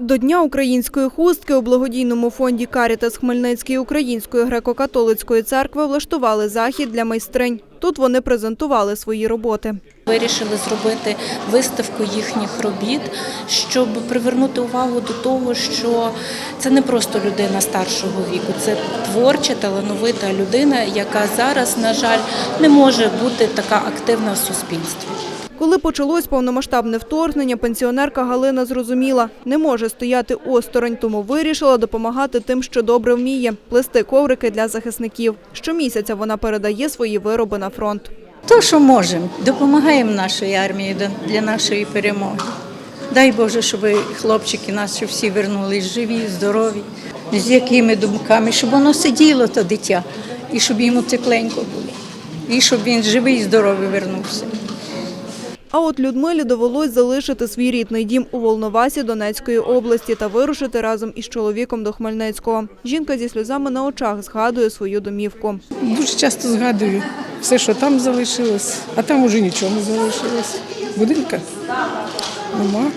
До Дня української хустки у благодійному фонді Карітас Хмельницької Української греко-католицької церкви влаштували захід для майстринь. Тут вони презентували свої роботи. Вирішили зробити виставку їхніх робіт, щоб привернути увагу до того, що це не просто людина старшого віку, це творча, талановита людина, яка зараз, на жаль, не може бути така активна в суспільстві. Коли почалось повномасштабне вторгнення, пенсіонерка Галина зрозуміла, не може стояти осторонь, тому вирішила допомагати тим, що добре вміє – плести коврики для захисників. Щомісяця вона передає свої вироби на фронт. То, що можемо, допомагаємо нашій армії для нашої перемоги. Дай Боже, щоб хлопчики наші всі вернулись живі, здорові, з якими думками, щоб воно сиділо, то дитя, і щоб йому тепленько було, і щоб він живий і здоровий вернувся. А от Людмилі довелось залишити свій рідний дім у Волновасі Донецької області та вирушити разом із чоловіком до Хмельницького. Жінка зі сльозами на очах згадує свою домівку. Дуже часто згадую все, що там залишилось, а там уже нічого не залишилось. Будинка нема.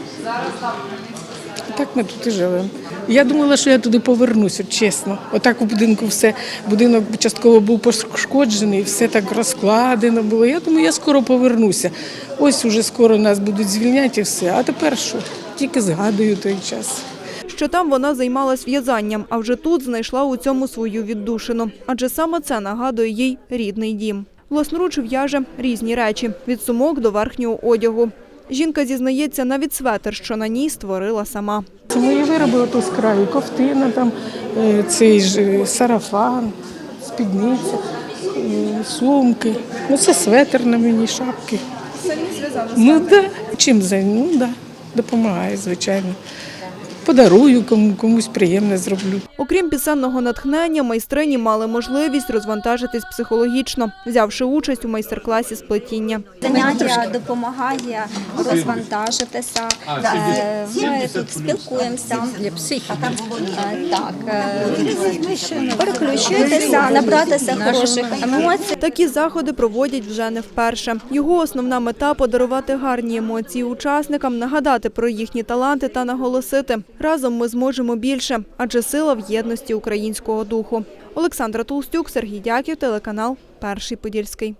Так ми тут і живемо. Я думала, що я туди повернуся, чесно. Отак у будинку все, будинок частково був пошкоджений, все так розкладено було. Я думаю, я скоро повернуся. Ось уже скоро нас будуть звільняти і все. А тепер що? Тільки згадую той час. Що там вона займалась в'язанням, а вже тут знайшла у цьому свою віддушину. Адже саме це нагадує їй рідний дім. Власноруч в'яже різні речі – від сумок до верхнього одягу. Жінка зізнається, навіть светр, що на ній створила сама. Мої вироби ото з краю, ковтина, там, е, цей ж е, сарафан, спідниця, е, сумки. Ну, це светр на мені, шапки. Самі зв'язали? Ну так. Да. Чим за ну да, допомагає, звичайно. Подарую кому, комусь приємне зроблю. Окрім пісенного натхнення, майстрині мали можливість розвантажитись психологічно, взявши участь у майстер-класі з плетіння. Заняття допомагає розвантажитися. Е, Ми тут спілкуємося. Для психіки. Так, е, переключитися, набратися хороших емоцій. Такі заходи проводять вже не вперше. Його основна мета – подарувати гарні емоції учасникам, нагадати про їхні таланти та наголосити – разом ми зможемо більше, адже сила в єдності українського духу. Олександра Толстюк, Сергій Дяків, телеканал «Перший Подільський».